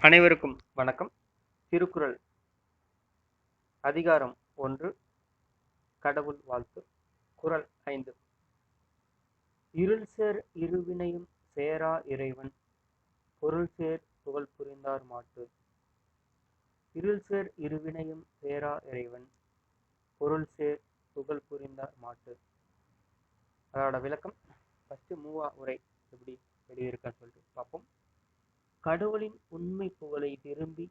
அனைவருக்கும் வணக்கம். திருக்குறள். அதிகாரம் ஒன்று. கடவுள் வாழ்த்து. குறள் ஐந்து. இருள் சேர் இருவினையும் சேரா இறைவன். பொருள் சேர் புகழ் புரிந்தார் மாட்டு. இருள் சேர் இருவினையும் சேரா இறைவன். பொருள் சேர் புகழ் புரிந்தார் மாட்டு. அதோட விளக்கம் ஃபஸ்ட்டு மூவா உரை எப்படி எழுதியிருக்கான்னு சொல்லிட்டு பார்ப்போம் கடவுளின் உண்மை புகழை விரும்பி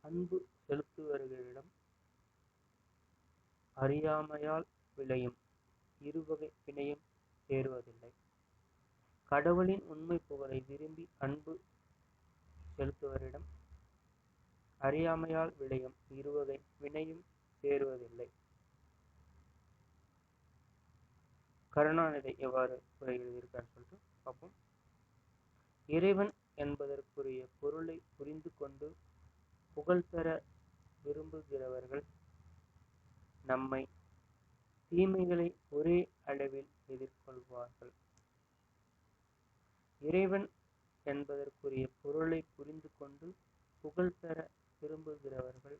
அன்பு செலுத்துவர்களிடம் அறியாமையால் விளையும் இருவகை வினையும் சேருவதில்லை கடவுளின் உண்மை புகழை விரும்பி அன்பு செலுத்துவரிடம் அறியாமையால் விளையும் இருவகை வினையும் சேருவதில்லை கருணாநிதி எவ்வாறு உரை எழுதியிருக்கார் சொல்லிட்டு பார்ப்போம். இறைவன் என்பதற்குரிய பொருளை புரிந்து கொண்டு புகழ்பெற விரும்புகிறவர்கள் நம்மை தீமைகளை ஒரே அளவில் எதிர்கொள்வார்கள். இறைவன் என்பதற்குரிய பொருளை புரிந்து கொண்டு புகழ்பெற விரும்புகிறவர்கள்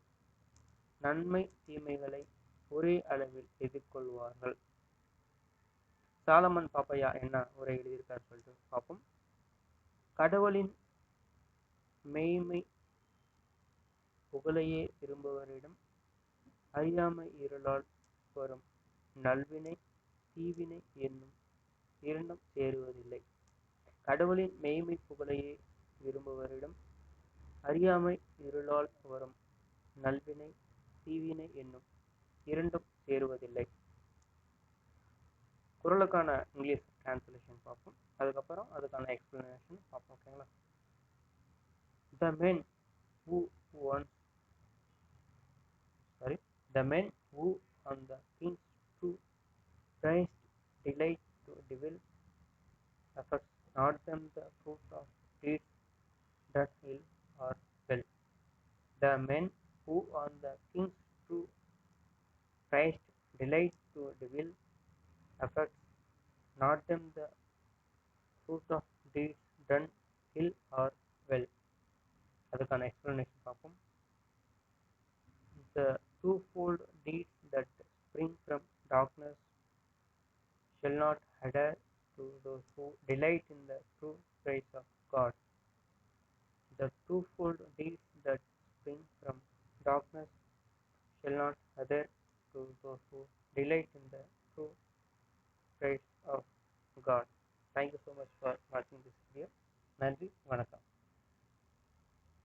நன்மை தீமைகளை ஒரே அளவில் எதிர்கொள்வார்கள். சாலமன் பாப்பையா என்ன உரை எழுதியிருக்கார் சொல்லிட்டு பார்ப்போம். கடவுளின் மெய்மை புகழையே விரும்புவரிடம் அறியாமை இருளால் வரும் நல்வினை தீவினை என்னும் இரண்டும் சேருவதில்லை. கடவுளின் மெய்மை புகழையே விரும்புவரிடம் அறியாமை இருளால் வரும் நல்வினை தீவினை என்னும் இரண்டும் சேருவதில்லை. குரலுக்கான இங்கிலீஷ் டிரான்ஸ்லேஷன் பார்ப்போம் அதுக்கப்புறம் அதுக்கான எக்ஸ்பிளனேஷன் பார்ப்போம் ஓகேங்களா the men who one sorry the men who on the kings to prized delight to devil affects not them the fruit of deeds that ill or well. The men who on the king's true Christ delight to devil affects not them the fruit of deeds done ill or well. அதுக்கான explanation பார்ப்போம் The twofold deeds that spring from darkness shall not adhere to those who delight in the true praise of God. The twofold deeds that spring from darkness shall not adhere to those who delight in the true grace of God. Thank you so much for watching this video. Nandri.